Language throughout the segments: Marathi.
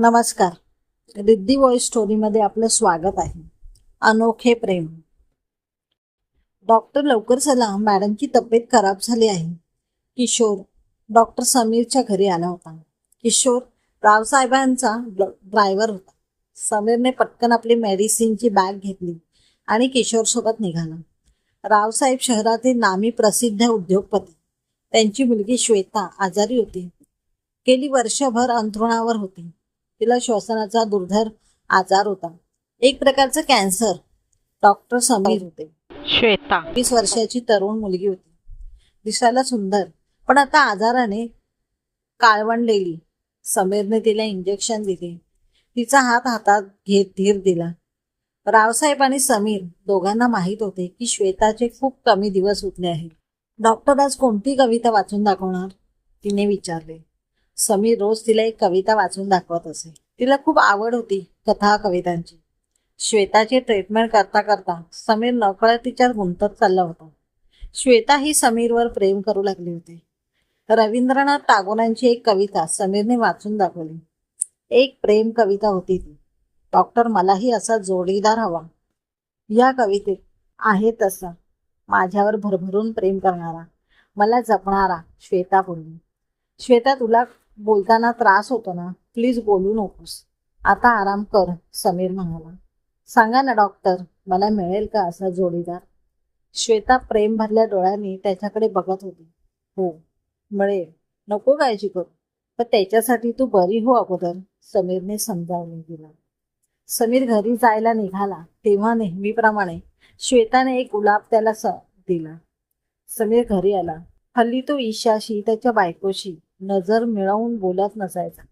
नमस्कार. रिद्धी वॉइस स्टोरीमध्ये आपलं स्वागत आहे. अनोखे प्रेम. डॉक्टर लवकर चला मॅडमची तब्येत खराब झाली आहे. किशोर डॉक्टर समीरच्या घरी आला होता. किशोर रावसाहेबांचा ड्रायव्हर होता. समीरने पटकन आपली मेडिसिनची बॅग घेतली आणि किशोरसोबत निघाला. रावसाहेब शहरातील नामी प्रसिद्ध उद्योगपती. त्यांची मुलगी श्वेता आजारी होती. गेली वर्षभर अंथरुणावर होती. तिला श्वसनाचा दुर्धर आजार होता. एक प्रकारचं कॅन्सर. डॉक्टर समीर होते. श्वेता. वीस वर्षाची तरुण मुलगी होती. दिसायला सुंदर पण आता आजाराने काळवंडलेली. समीरने तिला इंजेक्शन दिले. तिचा हात हातात घेत धीर दिला. रावसाहेब आणि समीर दोघांना माहीत होते की श्वेताचे खूप कमी दिवस उरले आहेत. डॉक्टर आज कोणती कविता वाचून दाखवणार? तिने विचारले. समीर रोज तिला एक कविता वाचून दाखवत असे. तिला खूप आवड होती कथा कवितांची. श्वेताची ट्रीटमेंट करता करता समीर नकळत तिच्यात गुंतत चालला होता. श्वेता ही समीरवर प्रेम करू लागली होती. रवींद्रनाथ टागोरांची एक कविता समीरने वाचून दाखवली. एक प्रेम कविता होती ती. डॉक्टर मलाही असा जोडीदार हवा. या कवितेत आहे तसा. माझ्यावर भरभरून प्रेम करणारा मला जपणारा श्वेता बोलली श्वेता तुला बोलताना त्रास होतो ना प्लीज बोलू नकोस. आता आराम कर समीर म्हणाला. सांगा ना डॉक्टर मला मिळेल का असा जोडीदार? श्वेता प्रेम भरल्या डोळ्यांनी त्याच्याकडे बघत होती. हो मिळेल. नको काळजी करू. पण त्याच्यासाठी तू बरी हो अगोदर समीरने समजावून दिला. समीर घरी जायला निघाला तेव्हा नेहमीप्रमाणे श्वेताने एक गुलाब त्याला स दिला. समीर घरी आला. हल्ली तो ईशाशी त्याच्या बायकोशी. नजर मिळवून बोलत नसायचा.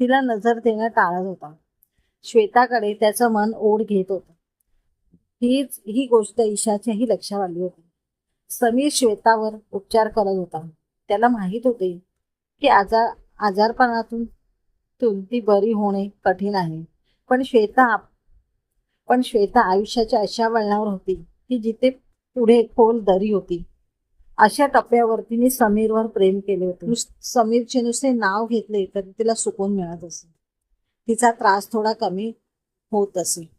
तिला नजर देणं टाळत होता. श्वेताकडे त्याचं मन ओढ घेत होतं. हीच ही गोष्ट ईशाच्याही लक्षात आली होती. समीर श्वेतावर उपचार करत होता. त्याला माहीत होते की आजार आजारपणातून तून ती बरी होणे कठीण आहे. पण श्वेता पण श्वेता आयुष्याच्या अशा वळणावर होती की जिथे पुढे खोल दरी होती. अशा टप्प्यावर तिने समीरवर प्रेम केले होते. समीरचे नुसते नाव घेतले तरी तिला सुकून मिळत असे. तिचा त्रास थोडा कमी होत असे.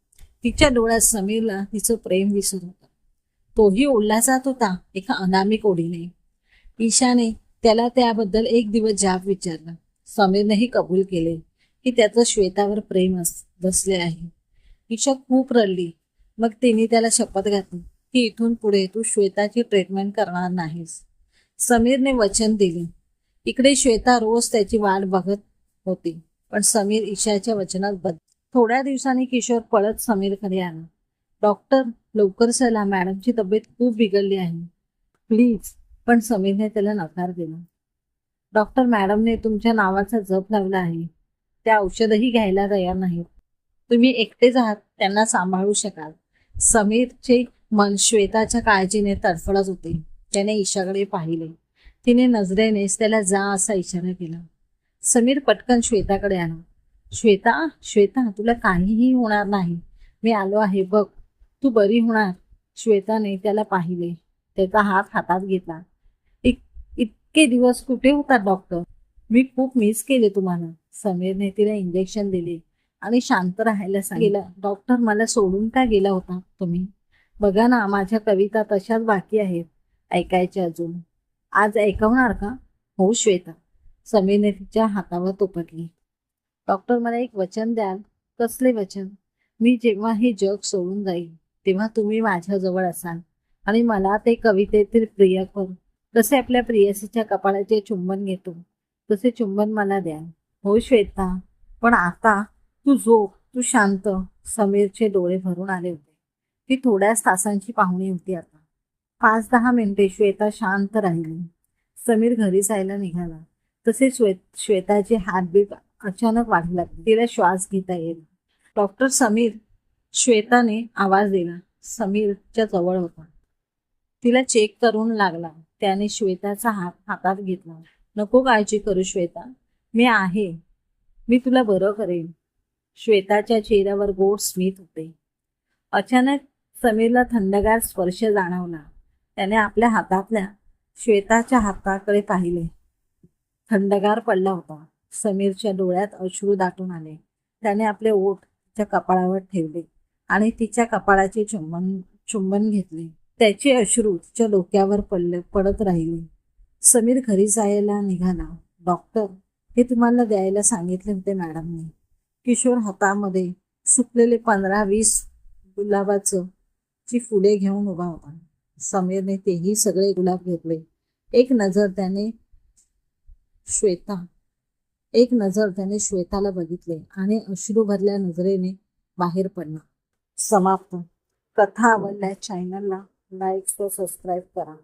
तिच्या डोळ्यात समीरला तिचं प्रेम विसरत होतं. तोही ओढला जात होता एका अनामिक ओढीने. ईशाने त्याला त्याबद्दल एक दिवस जाब विचारला. समीरनेही कबूल केले की त्याचं श्वेतावर प्रेम बसले आहे. ईशा खूप रडली. मग तिने त्याला शपथ घातली. की इथून पुढे तू श्वेताची ट्रीटमेंट करणार नाहीस. समीरने वचन दिले. इकडे श्वेता रोज त्याची वाट बघत होती पण समीर ईशाच्या वचनात बद थोड्या दिवसांनी किशोर पळत समीरकडे आला. डॉक्टर लवकर चला मॅडमची तब्येत खूप बिघडली आहे. प्लीज पण समीरने त्याला नकार दिला. डॉक्टर मॅडमने तुमच्या नावाचा जप लावला आहे. त्या औषधही घ्यायला तयार नाहीत. तुम्ही एकटेच आहात त्यांना सांभाळू शकाल. समीरचे मन श्वेताच्या काळजीने तडफडत होते. त्याने ईशाकडे पाहिले. तिने नजरेनेच त्याला जा असा इशारा केला. समीर पटकन श्वेताकडे आला. श्वेता श्वेता तुला काहीही होणार नाही. मी आलो आहे बघ. तू बरी होणार. श्वेताने त्याला पाहिले. त्याचा हात हातात घेतला. इत इतके दिवस कुठे होता डॉक्टर? मी खूप मिस केले तुम्हाला. समीरने तिला इंजेक्शन दिले आणि शांत राहायला सांगितलं. डॉक्टर मला सोडून का गेला होता तुम्ही? बघा ना माझ्या कविता तशाच बाकी आहेत. ऐकायच्या अजून. आज ऐकवणार का? हो श्वेता. समीरने तिच्या हातावर तोपटली डॉक्टर मला एक वचन द्याल? कसले वचन? मी जेव्हा हे जग सोडून जाईल तेव्हा तुम्ही माझ्याजवळ असाल. आणि मला ते कवितेतील प्रियकर जसे आपल्या प्रियसीच्या कपाळाचे चुंबन घेतो तसे चुंबन मला द्या हो श्वेता. पण आता तू झोप तू शांत. समीरचे डोळे भरून आले होते. ती थोड्याच तासांची पाहुणी होती आता. पाच दहा मिनिटे श्वेता शांत राहिली. समीर घरी जायला निघाला. तसे श्वेत श्वेताचे हार्टबीट अचानक वाढू लागले. तिला श्वास घेता येईल. डॉक्टर समीर श्वेताने आवाज दिला. समीरच्या जवळ होता. तिला चेक करून लागला. त्याने श्वेताचा हात हातात घेतला. नको काळजी करू श्वेता. मी आहे. मी तुला बरं करेन. श्वेताच्या चेहऱ्यावर गोड स्मित होते. अचानक समीरला थंडगार स्पर्श जाणवला. त्याने आपल्या हातातल्या श्वेताच्या हाताकडे पाहिले. थंडगार पडला होता. समीरच्या डोळ्यात अश्रू दाटून आले. त्याने आपले ओठ तिच्या कपाळावर ठेवले आणि तिच्या कपाळाचे चुंबन चुंबन घेतले. त्याचे अश्रू तिच्या डोक्यावर पडले पडत राहिले. समीर घरी जायला निघाला. डॉक्टर हे तुम्हाला द्यायला सांगितले होते मॅडमने. किशोर हातामध्ये सुकलेले पंधरा वीस गुलाबाचं ची फुले घेऊन उभा होता. समीरने तेही सगळे गुलाब घेतले. एक नजर त्याने श्वेता एक नजर त्याने श्वेताला बघितले आणि अश्रू भरल्या नजरेने बाहेर पडला. समाप्त. कथा आवडल्या चॅनलला लाईक व सबस्क्राईब करा.